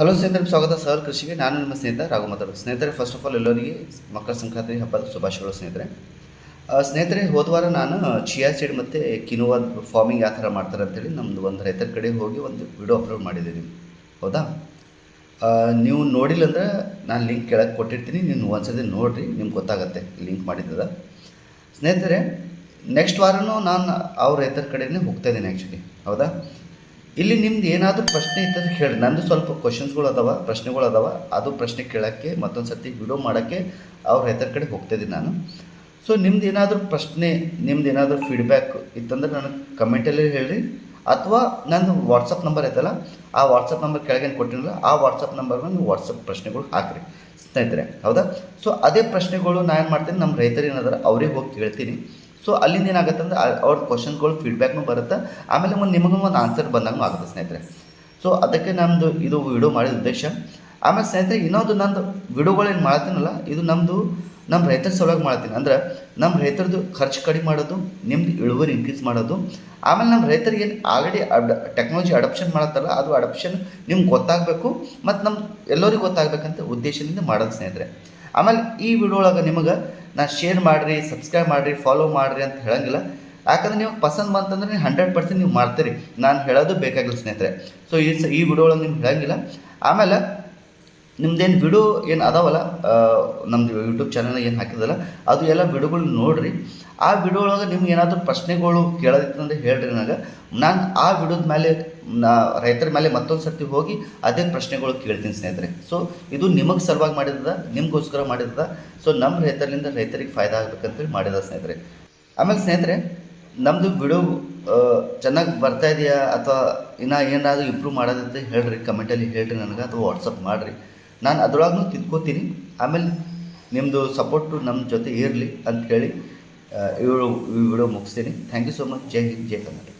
Hello ಸ್ನೇಹಿತರೆ, ಸ್ವಾಗತ sir ಕೃಷಿಗೆ. ನಾನು ನಿಮ್ಮ ಸ್ನೇಹಿತ ರಾಘು ಮಾತಾಡೋದು ಸ್ನೇಹಿತರೆ ಫಸ್ಟ್ ಆಫ್ ಆಲ್ ಎಲ್ಲರಿಗೆ ಮಕರ ಸಂಕ್ರಾಂತಿ ಹಬ್ಬದ ಶುಭಾಶಯಗಳು ಸ್ನೇಹಿತರೆ. ಸ್ನೇಹಿತರೆ, ಹೋದ ವಾರ ನಾನು ಚಿಯಾ ಸೀಡ್ ಮತ್ತು ಕಿನುವಾ ಫಾರ್ಮಿಂಗ್ ಯಾವ ಥರ ಮಾಡ್ತಾರೆ ಅಂತೇಳಿ ನಮ್ಮದು ಒಂದು ರೈತರ ಕಡೆ ಹೋಗಿ ಒಂದು ವಿಡಿಯೋ ಅಪ್ಲೋಡ್ ಮಾಡಿದ್ದೀನಿ. ಹೌದಾ? ನೀವು ನೋಡಿಲ್ಲ ಅಂದ್ರೆ ನಾನು ಲಿಂಕ್ ಕೆಳಗೆ ಕೊಟ್ಟಿರ್ತೀನಿ. ನೀವು ಒಂದ್ಸತಿ ನೋಡಿರಿ, ನಿಮ್ಗೆ ಗೊತ್ತಾಗತ್ತೆ ಲಿಂಕ್ ಮಾಡಿದ್ದದ. ಸ್ನೇಹಿತರೆ ನೆಕ್ಸ್ಟ್ ವಾರನೂ ನಾನು ಅವ್ರ ರೈತರ ಕಡೆಯೇ ಹೋಗ್ತಾ ಇದ್ದೀನಿ ಆ್ಯಕ್ಚುಲಿ ಹೌದಾ? ಇಲ್ಲಿ ನಿಮ್ದು ಏನಾದರೂ ಪ್ರಶ್ನೆ ಇತ್ತಂದ್ರೆ ಹೇಳಿ ನಂದು ಸ್ವಲ್ಪ ಕ್ವಶನ್ಸ್ಗಳು ಅದಾವ, ಪ್ರಶ್ನೆಗಳು ಅದಾವ. ಅದು ಪ್ರಶ್ನೆ ಕೇಳೋಕ್ಕೆ, ಮತ್ತೊಂದು ಸರ್ತಿ ವಿಡಿಯೋ ಮಾಡೋಕ್ಕೆ ಅವ್ರ ರೈತರ ಕಡೆ ಹೋಗ್ತಾ ಇದ್ದೀನಿ ನಾನು. ಸೊ ನಿಮ್ದು ಏನಾದರೂ ಪ್ರಶ್ನೆ, ನಿಮ್ದು ಏನಾದರೂ ಫೀಡ್ಬ್ಯಾಕ್ ಇತ್ತಂದ್ರೆ ನನಗೆ ಕಮೆಂಟಲ್ಲಿ ಹೇಳಿರಿ. ಅಥವಾ ನನ್ನ ವಾಟ್ಸಪ್ ನಂಬರ್ ಐತಲ್ಲ, ಆ ವಾಟ್ಸಪ್ ನಂಬರ್ ಕೆಳಗೇನು ಕೊಟ್ಟಿರಲ್ಲ ಆ ವಾಟ್ಸಪ್ ನಂಬರ್ನ ನೀವು ವಾಟ್ಸಪ್ ಪ್ರಶ್ನೆಗಳು ಹಾಕ್ರಿ ಸ್ನೇಹಿತರೆ. ಹೌದಾ? ಸೊ ಅದೇ ಪ್ರಶ್ನೆಗಳು ನಾನು ಏನು ಮಾಡ್ತೀನಿ ನಮ್ಮ ರೈತರು ಏನಾದ್ರೆ ಅವ್ರಿಗೆ ಹೋಗಿ ಕೇಳ್ತೀನಿ. ಸೊ ಅಲ್ಲಿಂದ ಏನಾಗುತ್ತೆ ಅಂದ್ರೆ ಅವ್ರ ಕ್ವಶನ್ಸ್ಗಳು ಫೀಡ್ಬ್ಯಾಕ್ನು ಬರುತ್ತೆ. ಆಮೇಲೆ ಒಂದು ನಿಮಗೂ ಒಂದು ಆನ್ಸರ್ ಬಂದಂಗೂ ಆಗುತ್ತೆ ಸ್ನೇಹಿತರೆ. ಸೊ ಅದಕ್ಕೆ ನಮ್ಮದು ಇದು ವಿಡಿಯೋ ಮಾಡಿದ ಉದ್ದೇಶ. ಆಮೇಲೆ ಸ್ನೇಹಿತರೆ, ಇನ್ನೊಂದು ನಂದು ವಿಡಿಯೋಗಳೇನು ಮಾಡ್ತೀನಲ್ಲ, ಇದು ನಮ್ಮದು ನಮ್ಮ ರೈತರ ಸಲುವಾಗಿ ಮಾಡ್ತೀನಿ. ಅಂದ್ರೆ ನಮ್ಮ ರೈತರದ್ದು ಖರ್ಚು ಕಡಿಮೆ ಮಾಡೋದು, ನಿಮ್ದು ಇಳುವರಿ ಇನ್ಕ್ರೀಸ್ ಮಾಡೋದು. ಆಮೇಲೆ ನಮ್ಮ ರೈತರಿಗೆ ಆಲ್ರೆಡಿ ಅಡ್ ಟೆಕ್ನಾಲಜಿ ಅಡಪ್ಷನ್ ಮಾಡತ್ತಲ್ಲ, ಅದು ಅಡಪ್ಷನ್ ನಿಮ್ಗೆ ಗೊತ್ತಾಗಬೇಕು ಮತ್ತು ನಮ್ಮ ಎಲ್ಲರಿಗೂ ಗೊತ್ತಾಗಬೇಕಂತ ಉದ್ದೇಶದಿಂದ ಮಾಡೋದು ಸ್ನೇಹಿತರೆ. ಆಮೇಲೆ ಈ ವಿಡಿಯೋ ಒಳಗೆ ನಿಮಗೆ ನಾ ಶೇರ್ ಮಾಡಿರಿ ಸಬ್ಸ್ಕ್ರೈಬ್ ಮಾಡಿರಿ ಫಾಲೋ ಮಾಡಿರಿ ಅಂತ ಹೇಳಂಗಿಲ್ಲ. ಯಾಕಂದ್ರೆ ನೀವು ಪಸಂದ್ ಬಂತಂದ್ರೆ ನೀವು ಹಂಡ್ರೆಡ್ ಪರ್ಸೆಂಟ್ ನೀವು ಮಾಡ್ತೀರಿ. ನಾನು ಹೇಳೋದು ಬೇಕಾಗಿಲ್ಲ ಸ್ನೇಹಿತರೆ. ಸೊ ಈ ಸ, ಈ ವಿಡಿಯೋ ಒಳಗೆ ನಿಮ್ಗೆ ಹೇಳಂಗಿಲ್ಲ. ಆಮೇಲೆ ನಿಮ್ದೇನು ವಿಡಿಯೋ ಏನು ಅದಾವಲ್ಲ ನಮ್ಮದು ಯೂಟ್ಯೂಬ್ ಚಾನಲ್ ಏನು ಹಾಕಿದಲ್ಲ ಅದು ಎಲ್ಲ ವಿಡಿಯೋಗಳು ನೋಡಿರಿ. ಆ ವಿಡಿಯೋ ಒಳಗೆ ನಿಮ್ಗೆ ಏನಾದರೂ ಪ್ರಶ್ನೆಗಳು ಕೇಳೋದಿತ್ತಂದ್ರೆ ಹೇಳ್ರಿ ನನಗೆ. ನಾನು ಆ ವಿಡಿಯೋದ ಮೇಲೆ ನಾ, ರೈತರ ಮೇಲೆ ಮತ್ತೊಂದು ಸರ್ತಿ ಹೋಗಿ ಅದೇ ಪ್ರಶ್ನೆಗಳು ಕೇಳ್ತೀನಿ ಸ್ನೇಹಿತರೆ. ಸೊ ಇದು ನಿಮಗೆ ಸಲುವಾಗಿ ಮಾಡಿದ ನಿಮಗೋಸ್ಕರ ಮಾಡಿದ ಸೊ ನಮ್ಮ ರೈತರಿಂದ ರೈತರಿಗೆ ಫಾಯ್ದಾ ಆಗ್ಬೇಕಂತೇಳಿ ಮಾಡಿದ ಸ್ನೇಹಿತರೆ. ಆಮೇಲೆ ಸ್ನೇಹಿತರೆ ನಮ್ಮದು ವಿಡಿಯೋ ಚೆನ್ನಾಗಿ ಬರ್ತಾ ಇದೆಯಾ ಅಥವಾ ಇನ್ನೂ ಏನಾದರೂ ಇಂಪ್ರೂವ್ ಮಾಡೋದಂತ ಹೇಳ್ರಿ ಕಮೆಂಟಲ್ಲಿ ಹೇಳ್ರಿ ನನಗೆ ಅಥವಾ ವಾಟ್ಸಪ್ ಮಾಡಿರಿ. ನಾನು ಅದ್ರೊಳಗೂ ತಿದ್ಕೋತೀನಿ. ಆಮೇಲೆ ನಿಮ್ಮದು ಸಪೋರ್ಟು ನಮ್ಮ ಜೊತೆ ಇರಲಿ ಅಂತ ಹೇಳಿ ಇವಳು ವಿಡಿಯೋ ಮುಗಿಸ್ತೀನಿ. Thank you so much Jai Hind, Jai Karnataka.